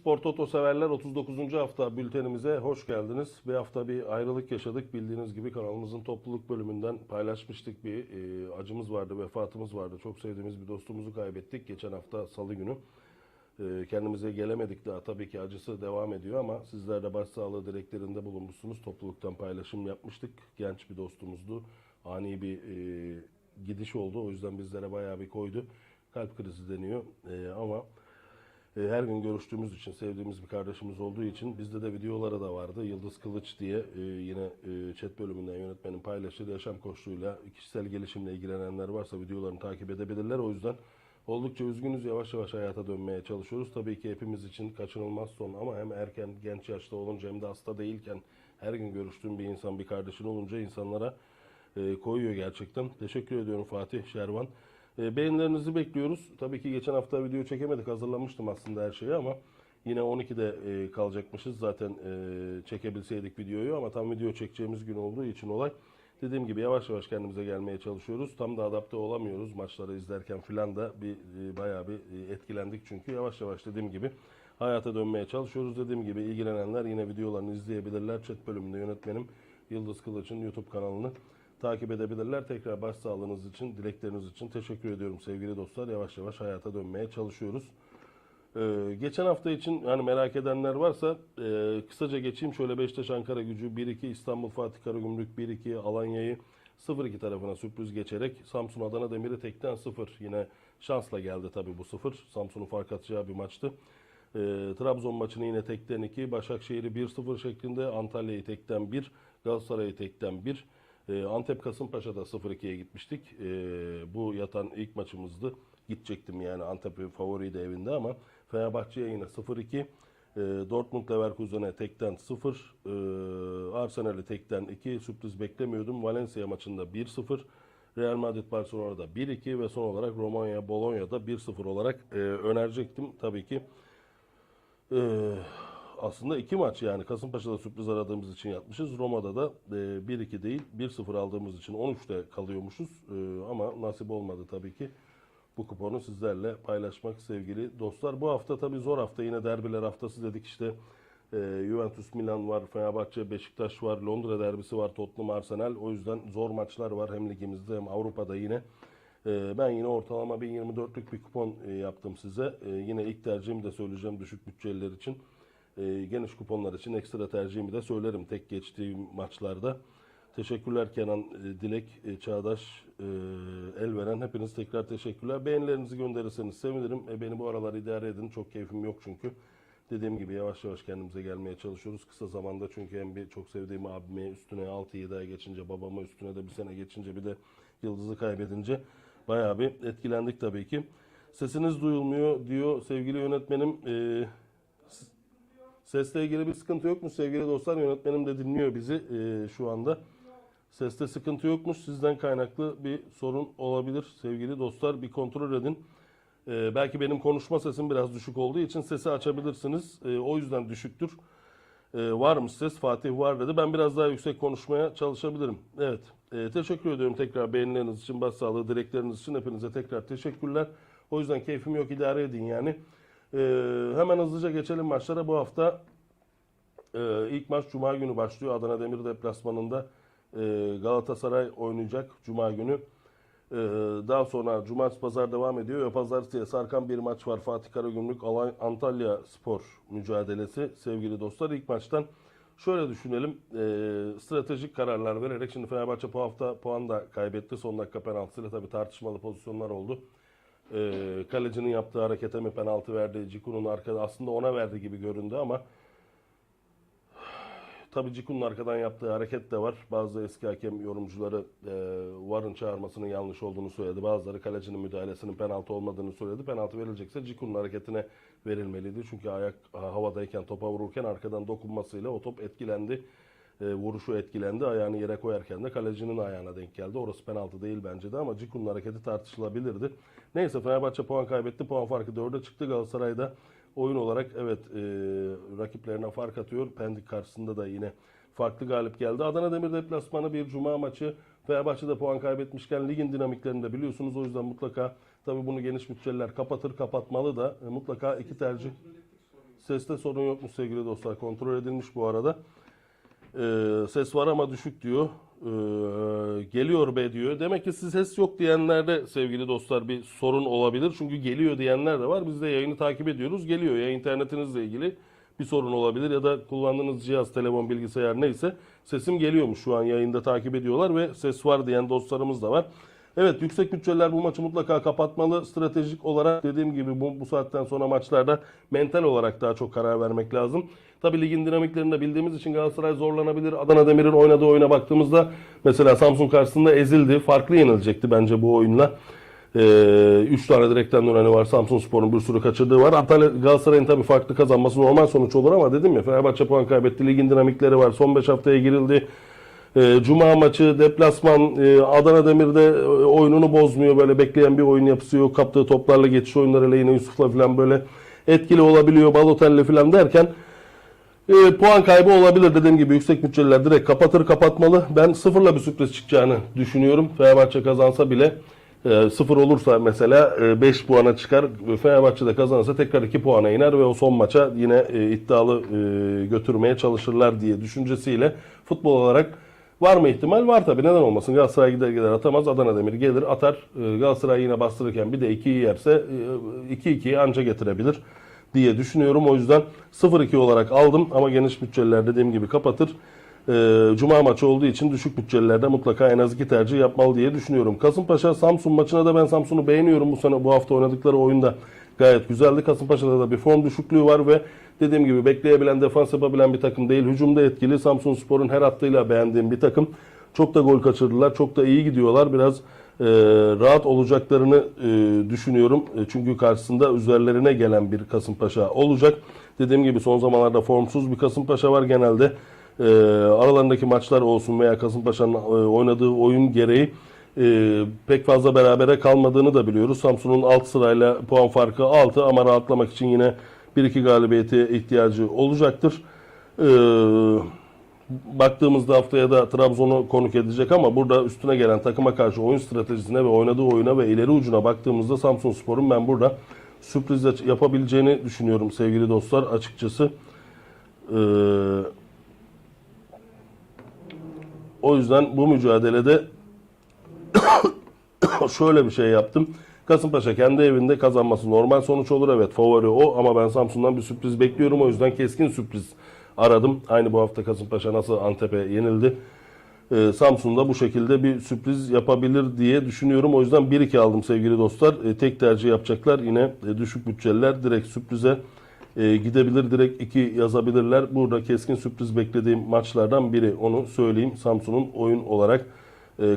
Spor toto severler 39. hafta bültenimize hoş geldiniz. Bir hafta bir ayrılık yaşadık. Bildiğiniz gibi kanalımızın topluluk bölümünden paylaşmıştık bir e, acımız vardı, vefatımız vardı. Çok sevdiğimiz bir dostumuzu kaybettik geçen hafta salı günü. E, kendimize gelemedik daha tabii ki acısı devam ediyor ama sizler de başsağlığı dileklerinde bulunmuşsunuz. Topluluktan paylaşım yapmıştık. Genç bir dostumuzdu. Ani bir e, gidiş oldu. O yüzden bizlere bayağı bir koydu. Kalp krizi deniyor E, ama... E, her gün görüştüğümüz için, sevdiğimiz bir kardeşimiz olduğu için bizde de videoları da vardı. Yıldız Kılıç diye e, yine e, chat bölümünden yönetmenin paylaştığı yaşam koçluğuyla kişisel gelişimle ilgilenenler varsa videolarını takip edebilirler. O yüzden oldukça üzgünüz. Yavaş yavaş hayata dönmeye çalışıyoruz. Tabii ki hepimiz için kaçınılmaz son ama hem erken, genç yaşta olunca hem de hasta değilken her gün görüştüğüm bir insan, bir kardeşin olunca insanlara e, koyuyor gerçekten. Teşekkür ediyorum Fatih Şervan. E, beğenilerinizi bekliyoruz. Tabii ki geçen hafta video çekemedik. Hazırlamıştım aslında her şeyi ama yine 12'de e, kalacakmışız. Zaten e, çekebilseydik videoyu ama tam video çekeceğimiz gün olduğu için olay. Dediğim gibi yavaş yavaş kendimize gelmeye çalışıyoruz. Tam da adapte olamıyoruz. Maçları izlerken filan da bir e, bayağı bir e, etkilendik çünkü yavaş yavaş dediğim gibi hayata dönmeye çalışıyoruz. Dediğim gibi ilgilenenler yine videolarını izleyebilirler. Chat bölümünde yönetmenim Yıldız Kılıç'ın YouTube kanalını takip edebilirler. Tekrar başsağlığınız için, dilekleriniz için teşekkür ediyorum sevgili dostlar. Yavaş yavaş hayata dönmeye çalışıyoruz. Ee, geçen hafta için hani merak edenler varsa e, kısaca geçeyim. Şöyle Beşiktaş Ankara gücü 1-2, İstanbul Fatih Karagümrük 1-2, Alanya'yı 0-2 tarafına sürpriz geçerek Samsun Adana Demir'i tekten 0. Yine şansla geldi tabii bu 0. Samsun'un fark atacağı bir maçtı. Ee, Trabzon maçını yine tekten 2, Başakşehir'i 1-0 şeklinde, Antalya'yı tekten 1, Galatasaray'ı tekten 1. Ee, Antep Kasımpaşa'da 0-2'ye gitmiştik. Ee, bu yatan ilk maçımızdı. Gidecektim yani Antep'i favoriydi evinde ama Fenerbahçe'ye yine 0-2. Ee, Dortmund Leverkusen'e tekten 0. Ee, Arsenal'e tekten 2. Sürpriz beklemiyordum. Valencia maçında 1-0. Real Madrid Barcelona'da 1-2 ve son olarak Romanya Bologna'da 1-0 olarak e, önerecektim. Tabii ki ee, aslında iki maç yani Kasımpaşa'da sürpriz aradığımız için yapmışız. Roma'da da e, 1-2 değil 1-0 aldığımız için 13'te kalıyormuşuz. E, ama nasip olmadı tabii ki. Bu kuponu sizlerle paylaşmak sevgili dostlar. Bu hafta tabii zor hafta yine derbiler haftası dedik işte. E, Juventus Milan var, Fenerbahçe Beşiktaş var, Londra derbisi var, Tottenham Arsenal. O yüzden zor maçlar var hem ligimizde hem Avrupa'da yine. Ee, Ben yine ortalama 1024'lük bir kupon e, yaptım size. Yine ilk tercihimi de söyleyeceğim düşük bütçeliler için. Ee, Geniş kuponlar için ekstra tercihimi de söylerim tek geçtiğim maçlarda. Teşekkürler Kenan, e, Dilek, e, Çağdaş, e, Elveren. Hepiniz tekrar teşekkürler. Beğenilerinizi gönderirseniz sevinirim. E, Beni bu aralar idare edin. Çok keyfim yok çünkü. Dediğim gibi yavaş yavaş kendimize gelmeye çalışıyoruz. Kısa zamanda çünkü hem bir çok sevdiğim abime üstüne 6-7 ay geçince babama üstüne de bir sene geçince bir de Yıldız'ı kaybedince bayağı bir etkilendik tabii ki. Sesiniz duyulmuyor diyor sevgili yönetmenim. Ee, sesle ilgili bir sıkıntı yokmuş sevgili dostlar. Yönetmenim de dinliyor bizi ee, şu anda. Seste sıkıntı yokmuş. Sizden kaynaklı bir sorun olabilir sevgili dostlar. Bir kontrol edin. Ee, belki benim konuşma sesim biraz düşük olduğu için sesi açabilirsiniz. Ee, o yüzden düşüktür. Ee, var mı ses? Fatih var dedi. Ben biraz daha yüksek konuşmaya çalışabilirim. Evet. Ee, teşekkür ediyorum tekrar beğenileriniz için, başsağlığı, dilekleriniz için. Hepinize tekrar teşekkürler. O yüzden keyfim yok idare edin yani. Ee, hemen hızlıca geçelim maçlara. Bu hafta ee, ilk maç Cuma günü başlıyor. Adana Demir deplasmanında e, Galatasaray oynayacak Cuma günü. Ee, daha sonra Cumartesi Pazar devam ediyor ve Pazartesi'ye sarkan bir maç var. Fatih Karagümrük Antalya Spor mücadelesi sevgili dostlar. İlk maçtan şöyle düşünelim. Ee, stratejik kararlar vererek şimdi Fenerbahçe bu hafta puan da kaybetti. Son dakika penaltısıyla tabii tartışmalı pozisyonlar oldu. Ee, kalecinin yaptığı harekete mi penaltı verdi? Ciku'nun arkada aslında ona verdi gibi göründü ama Tabii Ciku'nun arkadan yaptığı hareket de var. Bazı eski hakem yorumcuları e, VAR'ın çağırmasının yanlış olduğunu söyledi. Bazıları kalecinin müdahalesinin penaltı olmadığını söyledi. Penaltı verilecekse Ciku'nun hareketine verilmeliydi. Çünkü ayak havadayken topa vururken arkadan dokunmasıyla o top etkilendi. E, vuruşu etkilendi. Ayağını yere koyarken de kalecinin ayağına denk geldi. Orası penaltı değil bence de ama Ciku'nun hareketi tartışılabilirdi. Neyse Fenerbahçe puan kaybetti. Puan farkı 4'e çıktı. Galatasaray'da oyun olarak evet e, rakiplerine fark atıyor. Pendik karşısında da yine farklı galip geldi. Adana Demir deplasmanı bir cuma maçı. Fenerbahçe'de puan kaybetmişken ligin dinamiklerini de biliyorsunuz. O yüzden mutlaka tabii bunu geniş bütçeler kapatır kapatmalı da e, mutlaka iki tercih. Seste sorun yokmuş sevgili dostlar. Kontrol edilmiş bu arada. Ee, ses var ama düşük diyor. Ee, geliyor be diyor. Demek ki siz ses yok diyenlerde sevgili dostlar bir sorun olabilir. Çünkü geliyor diyenler de var. Biz de yayını takip ediyoruz. Geliyor ya internetinizle ilgili bir sorun olabilir ya da kullandığınız cihaz, telefon, bilgisayar neyse sesim geliyormuş şu an yayında takip ediyorlar ve ses var diyen dostlarımız da var. Evet yüksek bütçeler bu maçı mutlaka kapatmalı. Stratejik olarak dediğim gibi bu, bu saatten sonra maçlarda mental olarak daha çok karar vermek lazım. Tabi ligin dinamiklerini de bildiğimiz için Galatasaray zorlanabilir. Adana Demir'in oynadığı oyuna baktığımızda mesela Samsun karşısında ezildi. Farklı yenilecekti bence bu oyunla. 3 üç tane direkten döneni var. Samsun Spor'un bir sürü kaçırdığı var. Hatta Galatasaray'ın tabii farklı kazanması normal sonuç olur ama dedim ya Fenerbahçe puan kaybetti. Ligin dinamikleri var. Son 5 haftaya girildi. Ee, Cuma maçı, deplasman, e, Adana Demir'de e, oyununu bozmuyor. Böyle bekleyen bir oyun yapısı yok. Kaptığı toplarla geçiş oyunları Leyne Yusuf'la falan böyle etkili olabiliyor. Balotelli falan derken e, puan kaybı olabilir dediğim gibi yüksek bütçeliler direkt kapatır kapatmalı. Ben sıfırla bir sürpriz çıkacağını düşünüyorum. Fenerbahçe kazansa bile e, sıfır olursa mesela 5 puana çıkar. Fenerbahçe de kazanırsa tekrar 2 puana iner ve o son maça yine e, iddialı e, götürmeye çalışırlar diye düşüncesiyle futbol olarak var mı ihtimal? Var tabii neden olmasın. Galatasaray gider gider atamaz. Adana Demir gelir atar. E, Galatasaray yine bastırırken bir de 2'yi yerse e, 2-2'yi anca getirebilir diye düşünüyorum. O yüzden 0-2 olarak aldım ama geniş bütçeliler dediğim gibi kapatır. Ee, Cuma maçı olduğu için düşük bütçelilerde mutlaka en az iki tercih yapmalı diye düşünüyorum. Kasımpaşa Samsun maçına da ben Samsun'u beğeniyorum. Bu sene bu hafta oynadıkları oyunda gayet güzeldi. Kasımpaşa'da da bir form düşüklüğü var ve dediğim gibi bekleyebilen, defans yapabilen bir takım değil. Hücumda etkili. Samsun Spor'un her hattıyla beğendiğim bir takım. Çok da gol kaçırdılar. Çok da iyi gidiyorlar. Biraz e, rahat olacaklarını e, düşünüyorum. E, çünkü karşısında üzerlerine gelen bir Kasımpaşa olacak. Dediğim gibi son zamanlarda formsuz bir Kasımpaşa var genelde. E, aralarındaki maçlar olsun veya Kasımpaşa'nın e, oynadığı oyun gereği e, pek fazla berabere kalmadığını da biliyoruz. Samsun'un alt sırayla puan farkı 6 ama rahatlamak için yine 1-2 galibiyete ihtiyacı olacaktır. Eee baktığımızda haftaya da Trabzon'u konuk edecek ama burada üstüne gelen takıma karşı oyun stratejisine ve oynadığı oyuna ve ileri ucuna baktığımızda Samsun Spor'un ben burada sürpriz yapabileceğini düşünüyorum sevgili dostlar açıkçası. Ee, o yüzden bu mücadelede şöyle bir şey yaptım. Kasımpaşa kendi evinde kazanması normal sonuç olur. Evet favori o ama ben Samsun'dan bir sürpriz bekliyorum. O yüzden keskin sürpriz aradım. Aynı bu hafta Kasımpaşa nasıl Antep'e yenildi. Ee, Samsun'da bu şekilde bir sürpriz yapabilir diye düşünüyorum. O yüzden 1-2 aldım sevgili dostlar. Ee, tek tercih yapacaklar. Yine e, düşük bütçeliler direkt sürprize e, gidebilir. Direkt 2 yazabilirler. Burada keskin sürpriz beklediğim maçlardan biri. Onu söyleyeyim. Samsun'un oyun olarak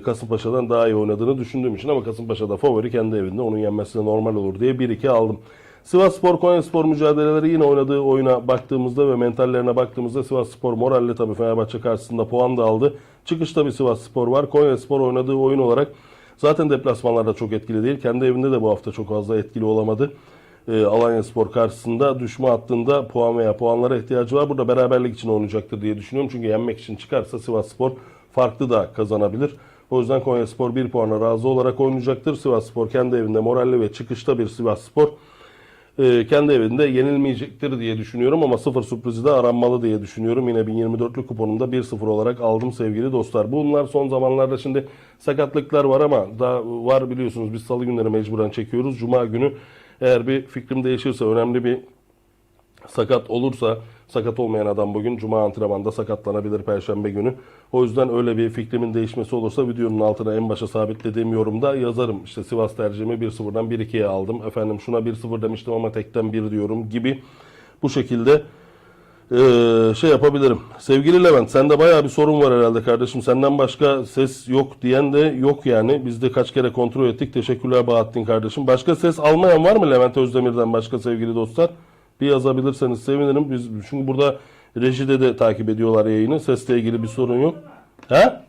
Kasımpaşa'dan daha iyi oynadığını düşündüğüm için ama Kasımpaşa'da favori kendi evinde. Onun yenmesi de normal olur diye 1-2 aldım. Sivas Spor Konyaspor mücadeleleri yine oynadığı oyuna baktığımızda ve mentallerine baktığımızda Sivas Spor moralle tabii Fenerbahçe karşısında puan da aldı. Çıkışta bir Sivas Spor var. Konyaspor oynadığı oyun olarak zaten deplasmanlarda çok etkili değil. Kendi evinde de bu hafta çok fazla etkili olamadı. E, Alanya Spor karşısında düşme hattında puan veya puanlara ihtiyacı var. Burada beraberlik için oynayacaktır diye düşünüyorum. Çünkü yenmek için çıkarsa Sivas Spor farklı da kazanabilir. O yüzden Konyaspor 1 puana razı olarak oynayacaktır. Sivas Spor kendi evinde moralli ve çıkışta bir Sivas Spor e, kendi evinde yenilmeyecektir diye düşünüyorum ama sıfır sürprizi de aranmalı diye düşünüyorum. Yine 1024'lük kuponumda 1-0 olarak aldım sevgili dostlar. Bunlar son zamanlarda şimdi sakatlıklar var ama daha var biliyorsunuz biz salı günleri mecburen çekiyoruz. Cuma günü eğer bir fikrim değişirse önemli bir sakat olursa sakat olmayan adam bugün cuma antrenmanda sakatlanabilir perşembe günü. O yüzden öyle bir fikrimin değişmesi olursa videonun altına en başa sabitlediğim yorumda yazarım. İşte Sivas tercihimi 1-0'dan 1-2'ye aldım. Efendim şuna 1-0 demiştim ama tekten 1 diyorum gibi. Bu şekilde eee, şey yapabilirim. Sevgili Levent sende bayağı bir sorun var herhalde kardeşim. Senden başka ses yok diyen de yok yani. Biz de kaç kere kontrol ettik. Teşekkürler Bahattin kardeşim. Başka ses almayan var mı Levent Özdemir'den başka sevgili dostlar? Bir yazabilirseniz sevinirim. Biz çünkü burada rejide de takip ediyorlar yayını. Sesle ilgili bir sorun yok. He?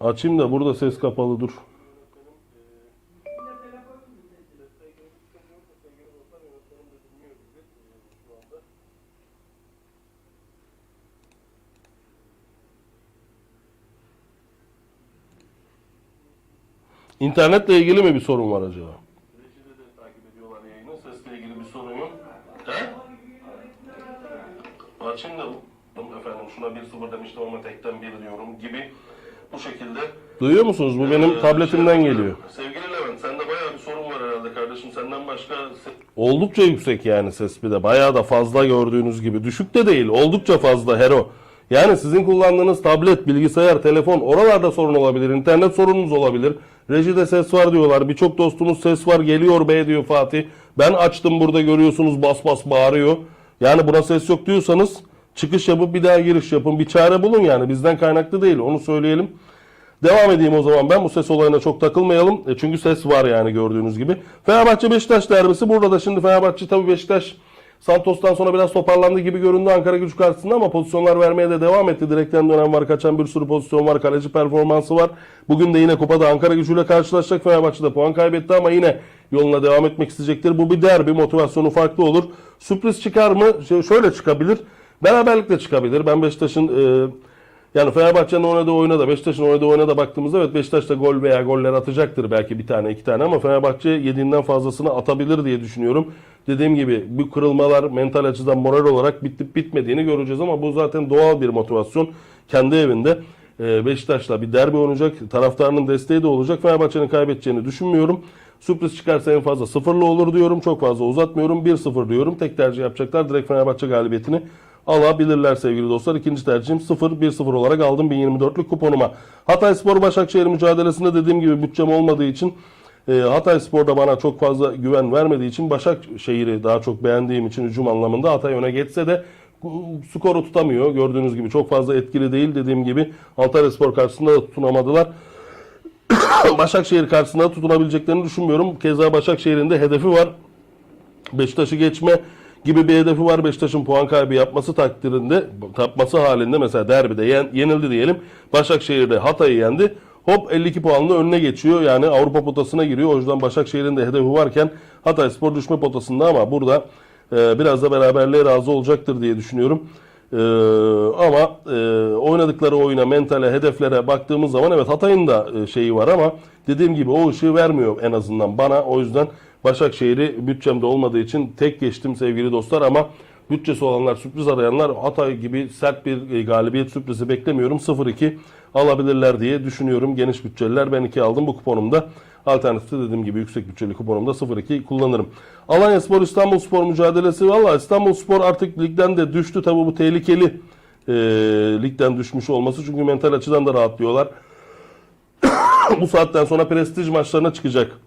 Açayım da burada ses kapalı dur. İnternetle ilgili mi bir sorun var acaba? De efendim şuna 1-0 demiştim ama tekten 1 diyorum gibi bu şekilde. Duyuyor musunuz? Bu benim Ee, tabletimden şey geliyor. Sevgili Levent, sende bayağı bir sorun var herhalde kardeşim. Senden başka... Oldukça yüksek yani ses bir de. Bayağı da fazla gördüğünüz gibi. Düşük de değil. Oldukça fazla Hero. Yani sizin kullandığınız tablet, bilgisayar, telefon oralarda sorun olabilir. internet sorununuz olabilir. Rejide ses var diyorlar. Birçok dostunuz ses var geliyor be diyor Fatih. Ben açtım burada görüyorsunuz bas bas bağırıyor. Yani buna ses yok diyorsanız çıkış yapıp bir daha giriş yapın. Bir çare bulun yani. Bizden kaynaklı değil onu söyleyelim. Devam edeyim o zaman ben bu ses olayına çok takılmayalım. E çünkü ses var yani gördüğünüz gibi. Fenerbahçe Beşiktaş derbisi burada da şimdi Fenerbahçe tabii Beşiktaş Santos'tan sonra biraz toparlandı gibi göründü Ankara gücü karşısında ama pozisyonlar vermeye de devam etti. Direkten dönem var, kaçan bir sürü pozisyon var, kaleci performansı var. Bugün de yine kupada Ankara gücüyle karşılaşacak. Fenerbahçe puan kaybetti ama yine yoluna devam etmek isteyecektir. Bu bir derbi, motivasyonu farklı olur. Sürpriz çıkar mı? Ş- Şöyle çıkabilir. Beraberlikle çıkabilir. Ben Beşiktaş'ın e, yani Fenerbahçe'nin oynadığı oyuna da Beşiktaş'ın oynadığı oyuna da baktığımızda evet Beşiktaş da gol veya goller atacaktır belki bir tane iki tane ama Fenerbahçe yediğinden fazlasını atabilir diye düşünüyorum. Dediğim gibi bu kırılmalar mental açıdan moral olarak bitip bitmediğini göreceğiz ama bu zaten doğal bir motivasyon. Kendi evinde e, Beşiktaş'la bir derbi oynayacak. Taraftarının desteği de olacak. Fenerbahçe'nin kaybedeceğini düşünmüyorum. Sürpriz çıkarsa en fazla sıfırlı olur diyorum. Çok fazla uzatmıyorum. 1-0 diyorum. Tek tercih yapacaklar. Direkt Fenerbahçe galibiyetini alabilirler sevgili dostlar. İkinci tercihim 0-1-0 olarak aldım 1024'lük kuponuma. Hatay Spor Başakşehir mücadelesinde dediğim gibi bütçem olmadığı için e, Hatay Spor'da bana çok fazla güven vermediği için Başakşehir'i daha çok beğendiğim için hücum anlamında Hatay öne geçse de bu skoru tutamıyor. Gördüğünüz gibi çok fazla etkili değil. Dediğim gibi Antalya Spor karşısında da tutunamadılar. Başakşehir karşısında da tutunabileceklerini düşünmüyorum. Keza Başakşehir'in de hedefi var. Beşiktaş'ı geçme gibi bir hedefi var. Beşiktaş'ın puan kaybı yapması takdirinde, tapması halinde mesela derbide yen- yenildi diyelim. Başakşehir'de Hatay'ı yendi. Hop 52 puanla önüne geçiyor. Yani Avrupa potasına giriyor. O yüzden Başakşehir'in de hedefi varken Hatay Spor düşme potasında ama burada e, biraz da beraberliğe razı olacaktır diye düşünüyorum. E, ama e, oynadıkları oyuna, mentale, hedeflere baktığımız zaman evet Hatay'ın da e, şeyi var ama dediğim gibi o ışığı vermiyor en azından bana. O yüzden Başakşehir'i bütçemde olmadığı için tek geçtim sevgili dostlar ama bütçesi olanlar, sürpriz arayanlar Hatay gibi sert bir e, galibiyet sürprizi beklemiyorum. 0-2 alabilirler diye düşünüyorum. Geniş bütçeliler ben 2 aldım bu kuponumda. Alternatifte dediğim gibi yüksek bütçeli kuponumda 0-2 kullanırım. Alanya Spor İstanbul Spor mücadelesi. Valla İstanbul Spor artık ligden de düştü. Tabi bu tehlikeli e, ligden düşmüş olması. Çünkü mental açıdan da rahatlıyorlar. bu saatten sonra prestij maçlarına çıkacak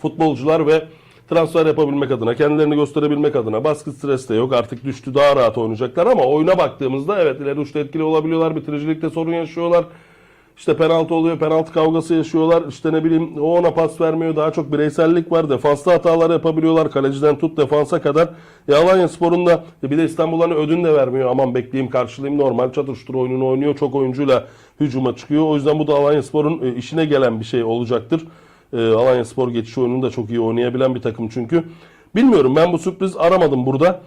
futbolcular ve transfer yapabilmek adına, kendilerini gösterebilmek adına baskı stres de yok. Artık düştü daha rahat oynayacaklar ama oyuna baktığımızda evet ileri uçta etkili olabiliyorlar. Bitiricilikte sorun yaşıyorlar. İşte penaltı oluyor, penaltı kavgası yaşıyorlar. İşte ne bileyim o ona pas vermiyor. Daha çok bireysellik var. Defanslı hatalar yapabiliyorlar. Kaleciden tut defansa kadar. E Alanya Spor'un da e bir de İstanbul'dan ödün de vermiyor. Aman bekleyeyim karşılayayım normal çatıştır oyununu oynuyor. Çok oyuncuyla hücuma çıkıyor. O yüzden bu da Alanya Spor'un e, işine gelen bir şey olacaktır. E, Alanya Spor geçiş oyununu da çok iyi oynayabilen bir takım çünkü. Bilmiyorum ben bu sürpriz aramadım burada.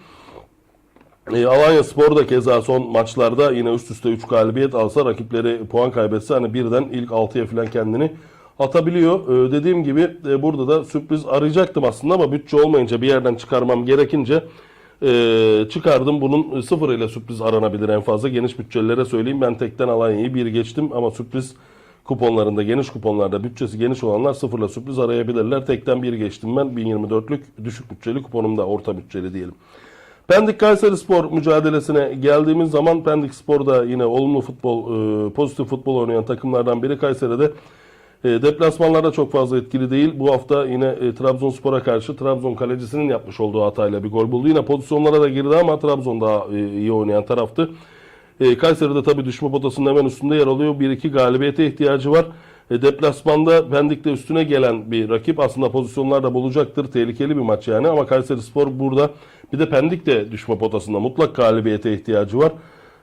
E, Alanya Spor da keza son maçlarda yine üst üste 3 galibiyet alsa rakipleri puan kaybetse hani birden ilk 6'ya falan kendini atabiliyor. E, dediğim gibi e, burada da sürpriz arayacaktım aslında ama bütçe olmayınca bir yerden çıkarmam gerekince e, çıkardım. Bunun sıfır ile sürpriz aranabilir en fazla. Geniş bütçelilere söyleyeyim ben tekten Alanya'yı bir geçtim ama sürpriz kuponlarında geniş kuponlarda bütçesi geniş olanlar sıfırla sürpriz arayabilirler. Tekten bir geçtim ben 1024'lük düşük bütçeli kuponumda orta bütçeli diyelim. Pendik Kayseri Spor mücadelesine geldiğimiz zaman Pendik Spor da yine olumlu futbol, e, pozitif futbol oynayan takımlardan biri. Kayseri'de e, deplasmanlarda çok fazla etkili değil. Bu hafta yine e, Trabzonspor'a karşı Trabzon kalecisinin yapmış olduğu hatayla bir gol buldu. Yine pozisyonlara da girdi ama Trabzon daha iyi oynayan taraftı. E, Kayseri'de tabii düşme potasının hemen üstünde yer alıyor. 1-2 galibiyete ihtiyacı var. E, deplasmanda Pendik'te üstüne gelen bir rakip aslında pozisyonlarda bulacaktır. Tehlikeli bir maç yani ama Kayseri Spor burada bir de Pendik de düşme potasında mutlak galibiyete ihtiyacı var.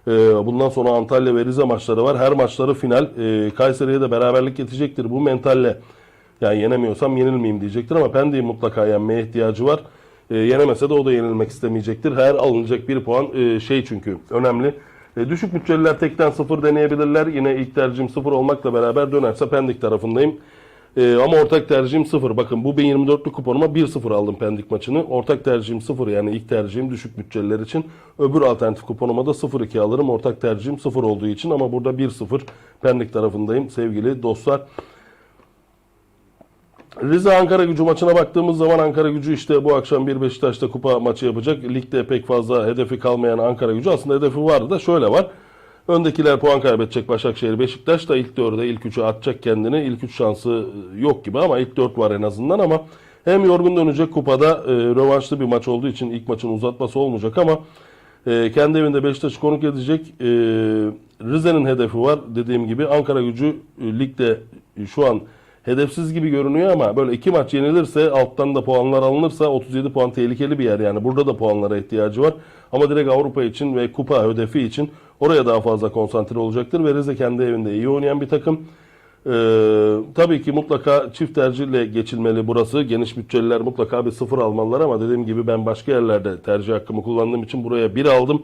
E, bundan sonra Antalya ve Rize maçları var. Her maçları final. E, Kayseri'ye de beraberlik yetecektir. Bu mentalle yani yenemiyorsam yenilmeyeyim diyecektir ama Pendik'in mutlaka yenmeye ihtiyacı var. Yenemese de o da yenilmek istemeyecektir. Her alınacak bir puan e, şey çünkü önemli. E, düşük bütçeliler tekten sıfır deneyebilirler. Yine ilk tercihim sıfır olmakla beraber dönerse Pendik tarafındayım. Ee, ama ortak tercihim 0. Bakın bu 1024'lük kuponuma 1-0 aldım Pendik maçını. Ortak tercihim 0 yani ilk tercihim düşük bütçeliler için. Öbür alternatif kuponuma da 0-2 alırım. Ortak tercihim 0 olduğu için ama burada 1-0 Pendik tarafındayım sevgili dostlar. Rize Ankara gücü maçına baktığımız zaman Ankara gücü işte bu akşam bir Beşiktaş'ta kupa maçı yapacak. Ligde pek fazla hedefi kalmayan Ankara gücü aslında hedefi vardı da şöyle var. Öndekiler puan kaybedecek Başakşehir Beşiktaş da ilk dörde ilk üçe atacak kendini. İlk üç şansı yok gibi ama ilk dört var en azından ama hem yorgun dönecek kupada e, rövanşlı bir maç olduğu için ilk maçın uzatması olmayacak ama e, kendi evinde Beşiktaş'ı konuk edecek. E, Rize'nin hedefi var dediğim gibi. Ankara gücü e, ligde şu an hedefsiz gibi görünüyor ama böyle iki maç yenilirse alttan da puanlar alınırsa 37 puan tehlikeli bir yer yani burada da puanlara ihtiyacı var. Ama direkt Avrupa için ve kupa hedefi için oraya daha fazla konsantre olacaktır ve Rize kendi evinde iyi oynayan bir takım. Ee, tabii ki mutlaka çift tercihle geçilmeli burası. Geniş bütçeliler mutlaka bir sıfır almalılar ama dediğim gibi ben başka yerlerde tercih hakkımı kullandığım için buraya bir aldım.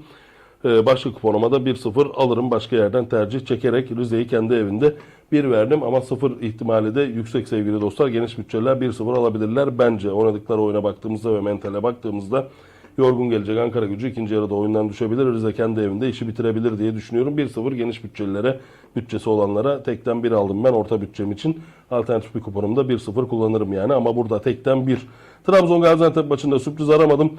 Ee, başka kuponuma da 1-0 alırım başka yerden tercih çekerek Rize'yi kendi evinde 1 verdim ama 0 ihtimali de yüksek sevgili dostlar. Geniş bütçeler 1-0 alabilirler bence. Oynadıkları oyuna baktığımızda ve mentale baktığımızda yorgun gelecek Ankara gücü ikinci yarıda oyundan düşebilir. Rize kendi evinde işi bitirebilir diye düşünüyorum. 1-0 geniş bütçelilere, bütçesi olanlara tekten 1 aldım ben orta bütçem için. Alternatif bir kuponumda 1-0 kullanırım yani ama burada tekten 1. Trabzon Gaziantep maçında sürpriz aramadım.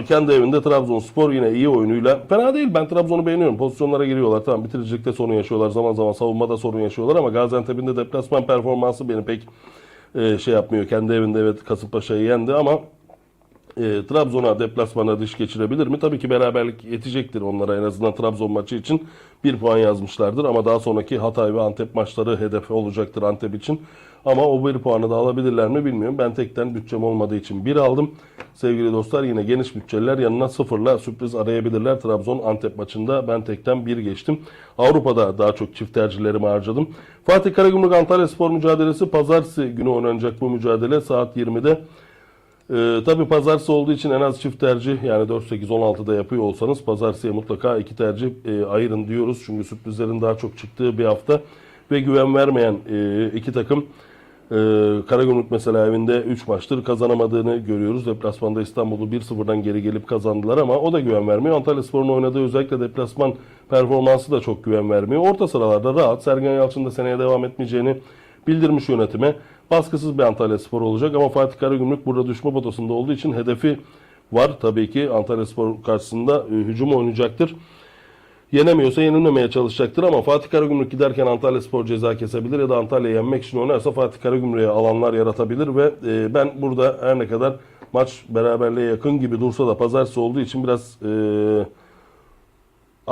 Kendi evinde Trabzonspor yine iyi oyunuyla. Fena değil ben Trabzon'u beğeniyorum. Pozisyonlara giriyorlar. Tamam bitiricilikte sorun yaşıyorlar. Zaman zaman savunmada sorun yaşıyorlar ama Gaziantep'in de deplasman performansı beni pek e, şey yapmıyor. Kendi evinde evet Kasımpaşa'yı yendi ama e, Trabzon'a deplasmana diş geçirebilir mi? Tabii ki beraberlik yetecektir onlara en azından Trabzon maçı için bir puan yazmışlardır ama daha sonraki Hatay ve Antep maçları hedefi olacaktır Antep için. Ama o bir puanı da alabilirler mi bilmiyorum. Ben tekten bütçem olmadığı için bir aldım. Sevgili dostlar yine geniş bütçeliler yanına sıfırla sürpriz arayabilirler. Trabzon Antep maçında ben tekten bir geçtim. Avrupa'da daha çok çift tercihlerimi harcadım. Fatih Karagümrük Antalya Spor mücadelesi pazartesi günü oynanacak bu mücadele saat 20'de. Ee, tabii pazartesi olduğu için en az çift tercih yani 4-8-16'da yapıyor olsanız pazartesiye mutlaka iki tercih e, ayırın diyoruz. Çünkü sürprizlerin daha çok çıktığı bir hafta ve güven vermeyen e, iki takım e, Karagümrük mesela evinde 3 maçtır kazanamadığını görüyoruz. Deplasmanda İstanbul'u 1-0'dan geri gelip kazandılar ama o da güven vermiyor. Antalya Spor'un oynadığı özellikle deplasman performansı da çok güven vermiyor. Orta sıralarda rahat. Sergen Yalçın da seneye devam etmeyeceğini bildirmiş yönetime. Baskısız bir Antalya Spor olacak ama Fatih Karagümrük burada düşme potasında olduğu için hedefi var tabii ki Antalya Spor karşısında e, hücum oynayacaktır. Yenemiyorsa yenilmemeye çalışacaktır ama Fatih Karagümrük giderken Antalya Spor ceza kesebilir ya da Antalya'yı yenmek için oynarsa Fatih Karagümrük'e alanlar yaratabilir ve e, ben burada her ne kadar maç beraberliğe yakın gibi dursa da pazartesi olduğu için biraz e,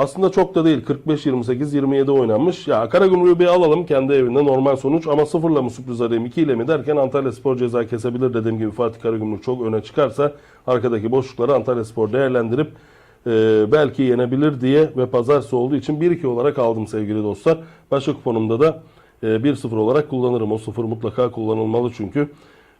aslında çok da değil 45-28-27 oynanmış. Ya Karagümrük'ü bir alalım kendi evinde normal sonuç ama sıfırla mı sürpriz arayayım 2 ile mi derken Antalya Spor ceza kesebilir dediğim gibi Fatih Karagümrük çok öne çıkarsa arkadaki boşlukları Antalya Spor değerlendirip e, belki yenebilir diye ve pazartesi olduğu için 1-2 olarak aldım sevgili dostlar. Başka kuponumda da e, 1-0 olarak kullanırım. O 0 mutlaka kullanılmalı çünkü.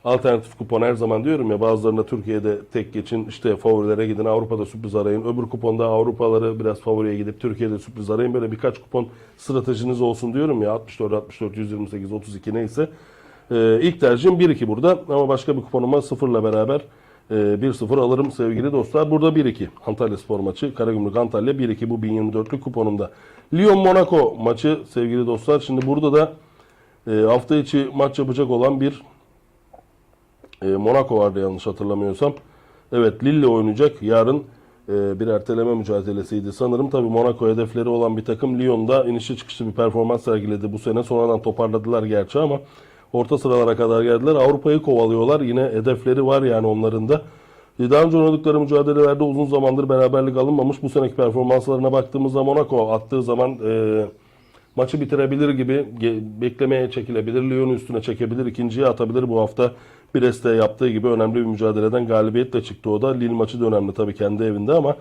Alternatif kupon her zaman diyorum ya bazılarında Türkiye'de tek geçin işte favorilere gidin Avrupa'da sürpriz arayın. Öbür kuponda Avrupaları biraz favoriye gidip Türkiye'de sürpriz arayın. Böyle birkaç kupon stratejiniz olsun diyorum ya 64, 64, 128, 32 neyse. Ee, ilk tercihim 1-2 burada ama başka bir kuponuma sıfırla beraber e, 1-0 alırım sevgili dostlar. Burada 1-2 Antalya Spor maçı Karagümrük Antalya 1-2 bu 1024'lük kuponumda. Lyon Monaco maçı sevgili dostlar. Şimdi burada da e, hafta içi maç yapacak olan bir e, Monaco vardı yanlış hatırlamıyorsam. Evet Lille oynayacak. Yarın e, bir erteleme mücadelesiydi sanırım. Tabii Monaco hedefleri olan bir takım. Lyon'da inişi çıkışı bir performans sergiledi bu sene. Sonradan toparladılar gerçi ama orta sıralara kadar geldiler. Avrupa'yı kovalıyorlar. Yine hedefleri var yani onların da. E, Daha önce oynadıkları mücadelelerde uzun zamandır beraberlik alınmamış. Bu seneki performanslarına baktığımızda Monaco attığı zaman e, maçı bitirebilir gibi beklemeye çekilebilir. Lyon'u üstüne çekebilir. ikinciye atabilir. Bu hafta Brest'te yaptığı gibi önemli bir mücadeleden galibiyetle çıktı o da. Lille maçı da önemli tabii kendi evinde ama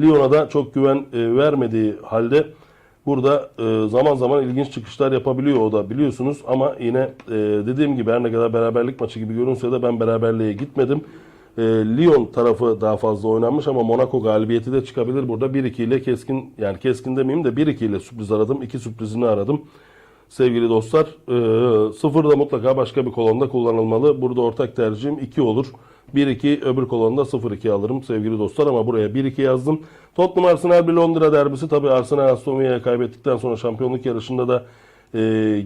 Lyon'a da çok güven e, vermediği halde burada e, zaman zaman ilginç çıkışlar yapabiliyor o da biliyorsunuz ama yine e, dediğim gibi her ne kadar beraberlik maçı gibi görünse de ben beraberliğe gitmedim. Lyon tarafı daha fazla oynanmış ama Monaco galibiyeti de çıkabilir burada. 1-2 ile keskin yani keskin demeyeyim de 1-2 ile sürpriz aradım. 2 sürprizini aradım. Sevgili dostlar. Ee, sıfırda mutlaka başka bir kolonda kullanılmalı. Burada ortak tercihim 2 olur. 1-2 öbür kolonda 0-2 alırım sevgili dostlar ama buraya 1-2 yazdım. Tottenham Arsenal bir Londra derbisi tabi Arsenal Aston Villa'ya kaybettikten sonra şampiyonluk yarışında da e,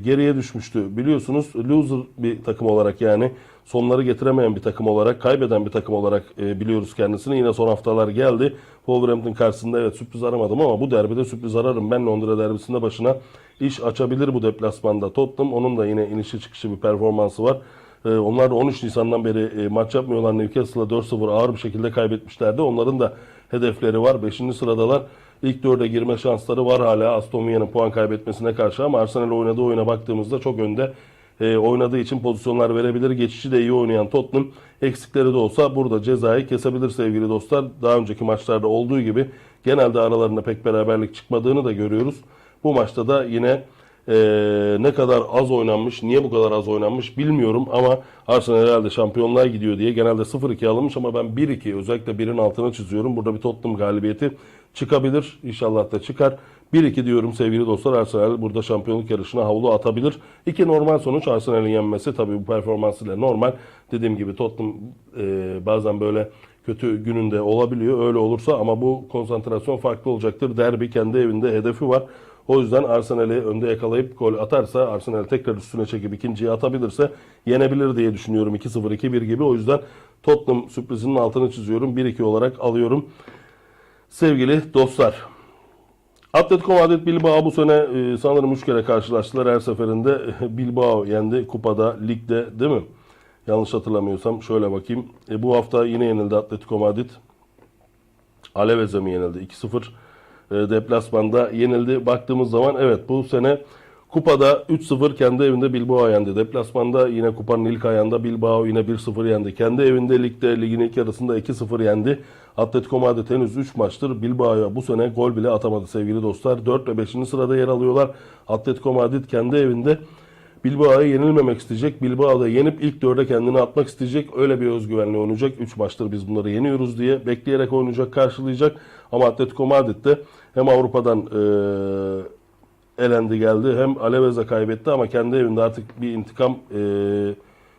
geriye düşmüştü. Biliyorsunuz loser bir takım olarak yani sonları getiremeyen bir takım olarak kaybeden bir takım olarak e, biliyoruz kendisini. Yine son haftalar geldi. Wolverhampton karşısında evet sürpriz aramadım ama bu derbide sürpriz ararım. Ben Londra derbisinde başına iş açabilir bu deplasmanda Tottenham. Onun da yine inişi çıkışı bir performansı var. Ee, onlar da 13 Nisan'dan beri e, maç yapmıyorlar. Newcastle'a 4-0 ağır bir şekilde kaybetmişlerdi. Onların da hedefleri var. 5. sıradalar. İlk dörde girme şansları var hala Aston Villa'nın puan kaybetmesine karşı ama Arsenal oynadığı oyuna baktığımızda çok önde e, oynadığı için pozisyonlar verebilir. Geçişi de iyi oynayan Tottenham eksikleri de olsa burada cezayı kesebilir sevgili dostlar. Daha önceki maçlarda olduğu gibi genelde aralarında pek beraberlik çıkmadığını da görüyoruz. Bu maçta da yine e, ne kadar az oynanmış, niye bu kadar az oynanmış bilmiyorum ama Arsenal herhalde şampiyonluğa gidiyor diye genelde 0-2 alınmış ama ben 1-2 özellikle 1'in altına çiziyorum. Burada bir Tottenham galibiyeti çıkabilir. İnşallah da çıkar. 1-2 diyorum sevgili dostlar. Arsenal burada şampiyonluk yarışına havlu atabilir. İki normal sonuç Arsenal'in yenmesi tabii bu performansıyla normal. Dediğim gibi Tottenham e, bazen böyle kötü gününde olabiliyor. Öyle olursa ama bu konsantrasyon farklı olacaktır. Derbi kendi evinde hedefi var. O yüzden Arsenal'i önde yakalayıp gol atarsa Arsenal tekrar üstüne çekip ikinciyi atabilirse yenebilir diye düşünüyorum. 2-0 2-1 gibi. O yüzden Tottenham sürprizinin altını çiziyorum. 1-2 olarak alıyorum. Sevgili dostlar. Atletico Madrid Bilbao bu sene e, sanırım 3 kere karşılaştılar. Her seferinde Bilbao yendi kupada, ligde değil mi? Yanlış hatırlamıyorsam şöyle bakayım. E, bu hafta yine yenildi Atletico Madrid. Alavez'e mi yenildi? 2-0 e, deplasmanda yenildi. Baktığımız zaman evet bu sene kupada 3-0 kendi evinde Bilbao yendi. Deplasmanda yine kupanın ilk ayağında Bilbao yine 1-0 yendi. Kendi evinde ligde ligin ilk yarısında 2-0 yendi. Atletico Madrid henüz 3 maçtır Bilbao'ya bu sene gol bile atamadı sevgili dostlar. 4 ve 5. sırada yer alıyorlar. Atletico Madrid kendi evinde Bilbao'ya yenilmemek isteyecek. Bilbao'da yenip ilk dörde kendini atmak isteyecek. Öyle bir özgüvenle oynayacak. 3 maçtır biz bunları yeniyoruz diye bekleyerek oynayacak, karşılayacak. Ama Atletico Madrid de hem Avrupa'dan eee, elendi geldi hem Alavez'e kaybetti ama kendi evinde artık bir intikam eee,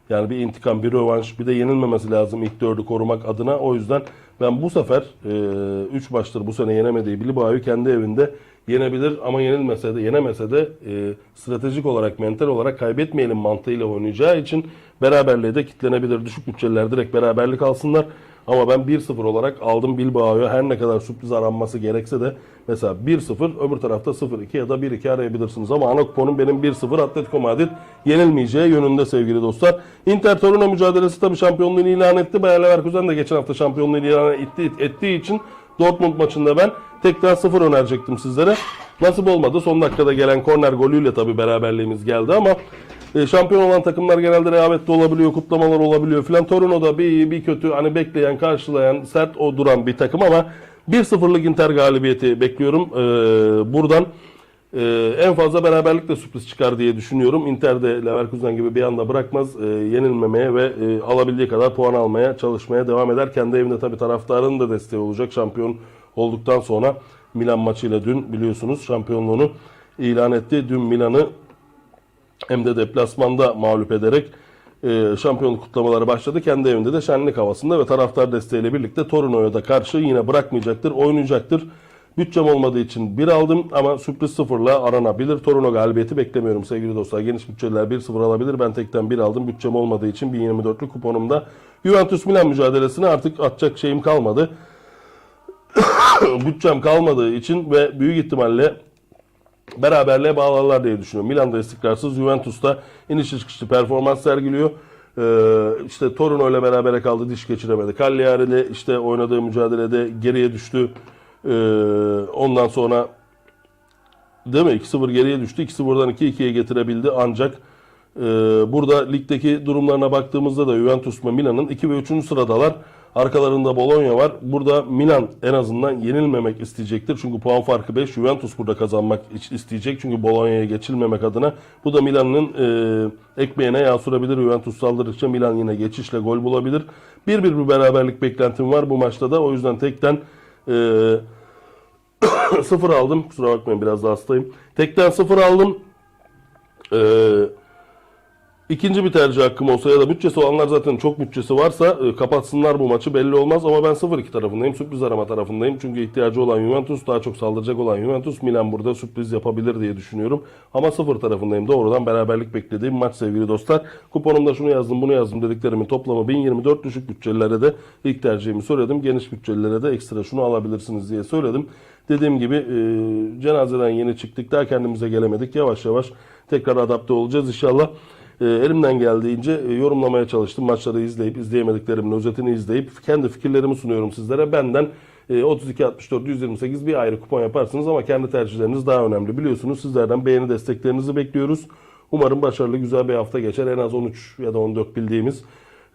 yani bir intikam, bir rövanş, bir de yenilmemesi lazım ilk dördü korumak adına. O yüzden ben bu sefer 3 maçtır bu sene yenemediği Bilbao'yu kendi evinde yenebilir ama yenilmese de yenemese de e, stratejik olarak, mental olarak kaybetmeyelim mantığıyla oynayacağı için beraberliğe de kitlenebilir. Düşük bütçeliler direkt beraberlik alsınlar. Ama ben 1-0 olarak aldım Bilbao'yu. Her ne kadar sürpriz aranması gerekse de mesela 1-0 öbür tarafta 0-2 ya da 1-2 arayabilirsiniz. Ama ana kuponum benim 1-0 Atletico Madrid yenilmeyeceği yönünde sevgili dostlar. Inter Torino mücadelesi tabii şampiyonluğunu ilan etti. Bayer Leverkusen de geçen hafta şampiyonluğunu ilan etti, ettiği için Dortmund maçında ben tekrar 0 önerecektim sizlere. Nasip olmadı. Son dakikada gelen korner golüyle tabii beraberliğimiz geldi ama e, şampiyon olan takımlar genelde rehavetli olabiliyor, kutlamalar olabiliyor filan. Torino'da bir bir kötü hani bekleyen, karşılayan, sert o duran bir takım ama 1-0'lık Inter galibiyeti bekliyorum. Ee, buradan e, en fazla beraberlikle sürpriz çıkar diye düşünüyorum. Inter de Leverkusen gibi bir anda bırakmaz. E, yenilmemeye ve e, alabildiği kadar puan almaya çalışmaya devam eder. Kendi evinde tabii taraftarın da desteği olacak. Şampiyon olduktan sonra Milan maçıyla dün biliyorsunuz şampiyonluğunu ilan etti. Dün Milan'ı hem de deplasmanda mağlup ederek e, şampiyonluk kutlamaları başladı. Kendi evinde de şenlik havasında ve taraftar desteğiyle birlikte Torino'ya da karşı yine bırakmayacaktır, oynayacaktır. Bütçem olmadığı için bir aldım ama sürpriz sıfırla aranabilir. Torino galibiyeti beklemiyorum sevgili dostlar. Geniş bütçeler 1-0 alabilir. Ben tekten bir aldım. Bütçem olmadığı için 1024'lük kuponumda. Juventus Milan mücadelesine artık atacak şeyim kalmadı. Bütçem kalmadığı için ve büyük ihtimalle beraberliğe bağlarlar diye düşünüyorum. Milan'da istikrarsız, Juventus'ta iniş çıkışlı performans sergiliyor. Ee, işte Torino ile berabere kaldı, diş geçiremedi. Cagliari ile işte oynadığı mücadelede geriye düştü. Ee, ondan sonra değil mi? 2-0 geriye düştü. 2-0'dan 2-2'ye getirebildi ancak e, burada ligdeki durumlarına baktığımızda da Juventus ve Milan'ın 2 ve 3. sıradalar. Arkalarında Bologna var. Burada Milan en azından yenilmemek isteyecektir. Çünkü puan farkı 5. Juventus burada kazanmak isteyecek. Çünkü Bologna'ya geçilmemek adına. Bu da Milan'ın e, ekmeğine yağ sürebilir. Juventus saldırdıkça Milan yine geçişle gol bulabilir. 1-1 bir beraberlik beklentim var bu maçta da. O yüzden tekten e, sıfır aldım. Kusura bakmayın biraz da hastayım. Tekten sıfır aldım. Ee, ikinci bir tercih hakkım olsa ya da bütçesi olanlar zaten çok bütçesi varsa e, kapatsınlar bu maçı belli olmaz ama ben 0-2 tarafındayım. Sürpriz arama tarafındayım. Çünkü ihtiyacı olan Juventus daha çok saldıracak olan Juventus Milan burada sürpriz yapabilir diye düşünüyorum. Ama 0 tarafındayım. Doğrudan beraberlik beklediğim maç sevgili dostlar. Kuponumda şunu yazdım bunu yazdım dediklerimin toplamı 1024 düşük bütçelilere de ilk tercihimi söyledim. Geniş bütçelilere de ekstra şunu alabilirsiniz diye söyledim. Dediğim gibi e, cenazeden yeni çıktık daha kendimize gelemedik. Yavaş yavaş tekrar adapte olacağız inşallah. E, elimden geldiğince e, yorumlamaya çalıştım. Maçları izleyip izleyemediklerimin özetini izleyip kendi fikirlerimi sunuyorum sizlere. Benden e, 32 64 128 bir ayrı kupon yaparsınız ama kendi tercihleriniz daha önemli. Biliyorsunuz sizlerden beğeni desteklerinizi bekliyoruz. Umarım başarılı güzel bir hafta geçer. En az 13 ya da 14 bildiğimiz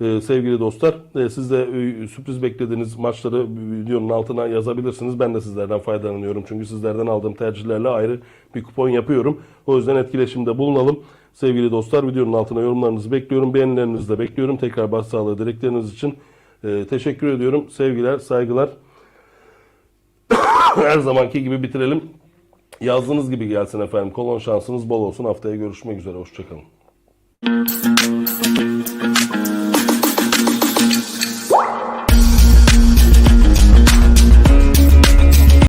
ee, sevgili dostlar. e, siz de e, sürpriz beklediğiniz maçları videonun altına yazabilirsiniz. Ben de sizlerden faydalanıyorum. Çünkü sizlerden aldığım tercihlerle ayrı bir kupon yapıyorum. O yüzden etkileşimde bulunalım. Sevgili dostlar videonun altına yorumlarınızı bekliyorum. Beğenilerinizi de bekliyorum. Tekrar başsağlığı dilekleriniz için e, teşekkür ediyorum. Sevgiler, saygılar. Her zamanki gibi bitirelim. Yazdığınız gibi gelsin efendim. Kolon şansınız bol olsun. Haftaya görüşmek üzere. Hoşçakalın.